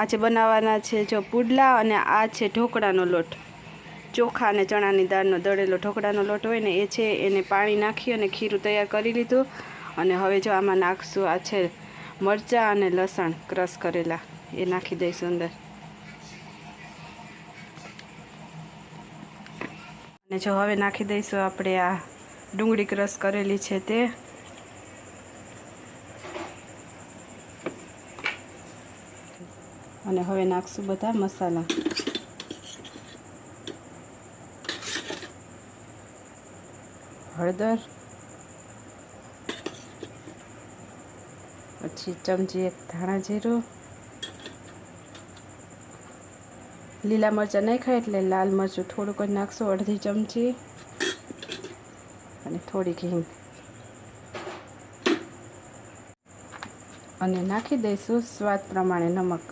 આજે બનાવવાના છે જો પુડલા અને આ છે ઢોકળાનો લોટ. ચોખા અને ચણાની દાળનો દળેલો ઢોકળાનો લોટ હોય ને એ છે, એને પાણી નાખી અને ખીરું તૈયાર કરી લીધું. અને હવે જો આમાં નાખશું આ છે મરચાં અને લસણ ક્રશ કરેલા. એ નાખી દઈશું અંદર. અને જો હવે નાખી દઈશું આપણે આ ડુંગળી ક્રશ કરેલી છે તે. અને હવે નાખશું બધા મસાલા. હળદર, પછી ચમચી એક ધાણા જીરું, લીલા મરચાં નહીં ખાય એટલે લાલ મરચું થોડુંક જ નાખશું, અડધી ચમચી, અને થોડીક હિંગ અને નાખી દઈશું સ્વાદ પ્રમાણે નમક.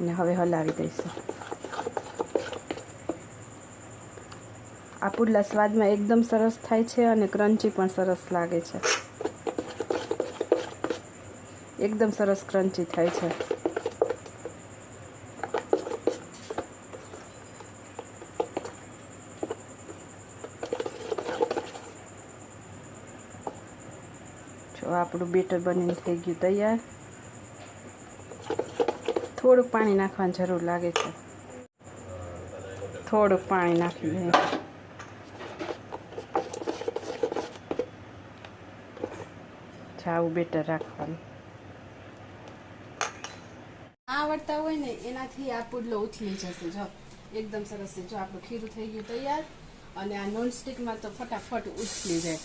અને હવે હલાવી દઈશું. આ પુડલા સ્વાદમાં એકદમ સરસ થાય છે અને ક્રન્ચી પણ સરસ લાગે છે. એકદમ સરસ ક્રન્ચી થાય છે. આપણું બેટર બનીને થઈ ગયું તૈયાર. થોડુંક પાણી નાખવાની જરૂર લાગે છે. થોડુંક પાણી નાખી દઈએ. આવું બેટર રાખવાનું. આવડતા હોય ને, એનાથી આ પુડલો ઉથલી જશે. જો, એકદમ સરસ છે. જો, આપણું ખીરું થઈ ગયું તૈયાર, અને આ નોનસ્ટિકમાં તો ફટાફટ ઉછલી જાય.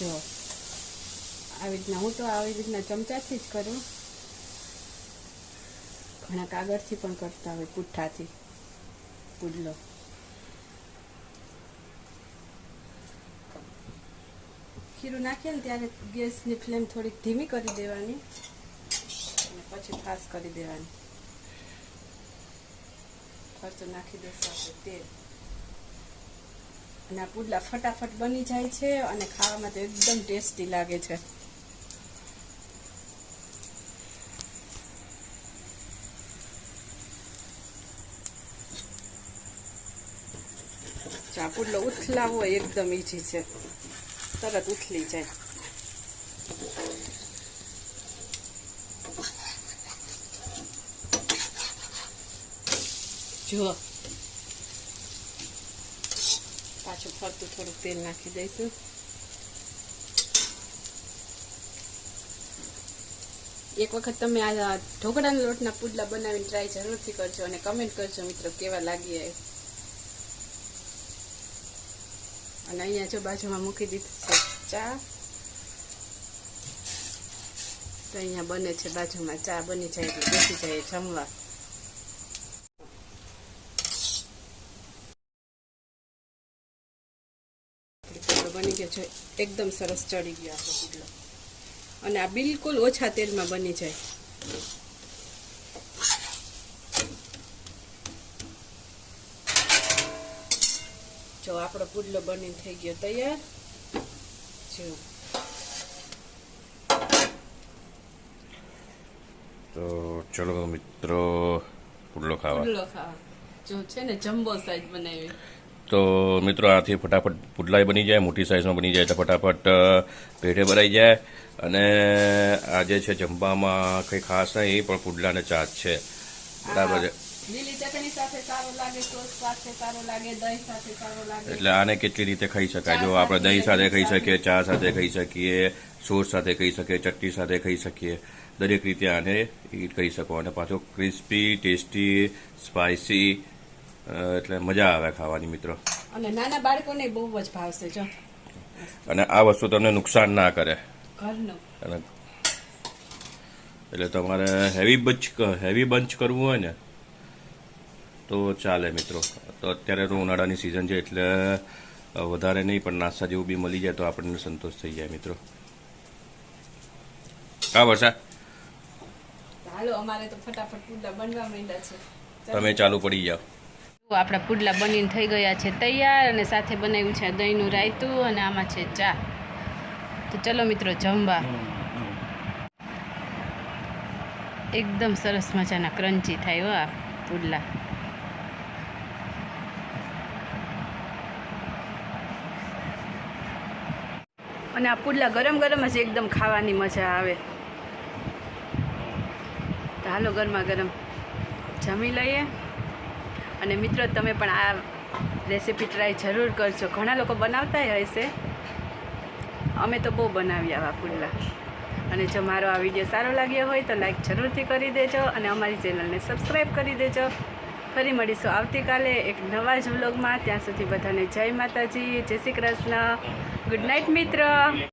જો આવી રીતના, હું તો આવી રીતના ચમચાથી જ કરું. ઘણા કાગળથી પણ કરતા હોય, પુઠ્ઠાથી. પુડલો. ખીરું નાખીએ ને ત્યારે ગેસની ફ્લેમ થોડીક ધીમી કરી દેવાની. અને પછી ફાસ્ટ કરી દેવાની. ખર્ચો નાખી દઈશું આપણે તેલ. અને આ પુડલા ફટાફટ બની જાય છે અને ખાવામાં તો એકદમ ટેસ્ટી લાગે છે. આ ઉથલા હોય એકદમ ઈઝી છે. તરત ઉથલી જાય. જુઓ. પાછું ફરતું થોડુંક તેલ નાખી દઈશું. એક વખત તમે આ ઢોકળાના લોટના પુડલા બનાવીને ટ્રાય જરૂરથી કરજો અને કમેન્ટ કરજો મિત્રો કેવા લાગી એ અને અહીંયા જો બાજુમાં મૂકી દીધું છે ચા. તો અહીંયા બને છે બાજુમાં ચા, બની જાય એટલે બેસી જાય જમવા. બની ગયો છે એકદમ સરસ ચડી ગયો આપણો અને આ બિલકુલ ઓછા તેલમાં બની જાય. જો આપણો પુડલો બની થઈ ગયો તૈયાર. જો. તો ચલો મિત્રો પુડલો ખાવા. પુડલો ખાવા. જો છે ને જમ્બો સાઈઝ બનાવી. તો મિત્રો આથી ફટાફટ પુડલાય બની જાય મોટી સાઈઝમાં બની જાય તો ફટાફટ પેટે ભરાઈ જાય. અને આજે છે જમવામાં કંઈ ખાસ નહીં પણ પુડલાને ચાટ છે. બરાબર છે. લીલી ચટણી સાથે સારો લાગે સોસ સાથે સારો લાગે દહીં સાથે સારો લાગે. એટલે આને કેટલી રીતે ખાઈ શકાય? જો આપણે દહીં સાથે ખાઈ શકીએ ચા સાથે ખાઈ શકીએ સોસ સાથે ખાઈ શકીએ ચટણી સાથે ખાઈ શકીએ દરેક રીતે આને ઈટ કરી શકો. અને પાછો ક્રિસ્પી ટેસ્ટી સ્પાઇસી એટલે મજા આવે ખાવાની મિત્રો. અને નાના બાળકોને બહુ જ ભાવશે જો. અને આ વસ્તુ તમને નુકસાન ના કરે. ઘરનું. અને એટલે તમારે હેવી બંચ હેવી બંચ કરવું હોય ને તો ચાલે મિત્રો. તો અત્યારે તો ઉનાળાની સિઝન છે એટલે વધારે નહીં પણ નાસ્તા જેવું બી મળી જાય તો આપણને સંતોષ થઈ જાય મિત્રો. હા વર્ષા? હાલો અમારે તો ફટાફટ પુડલા બનવા માંડ્યા છે. તમે ચાલુ પડી જાઓ. આપણા પુડલા બનીને થઈ ગયા છે તૈયાર અને સાથે બનાવ્યું છે દહીં દહીંનું રાયતું અને આમાં છે ચા. તો ચલો મિત્રો જમવા. એકદમ સરસ મજાના ક્રન્ચી થાય હો આ પુડલા. અને આ પુડલા ગરમ ગરમ જ એકદમ ખાવાની મજા આવે. તો હાલો ગરમા ગરમ જમી લઈએ. અને મિત્રો, તમે પણ આ રેસીપી ટ્રાય જરૂર કરજો. ઘણા લોકો બનાવતા હશે અમે તો બહુ બનાવી આવા પુડલા. અને જો મારો આ વીડિયો સારો લાગ્યો હોય તો લાઈક જરૂરથી કરી દેજો અને અમારી ચેનલને સબસ્ક્રાઈબ કરી દેજો. ફરી મળીશું. આવતીકાલે એક નવા જ વ્લોગમાં. ત્યાં સુધી બધાને જય માતાજી, જય શ્રી કૃષ્ણ. ગુડ નાઇટ મિત્ર.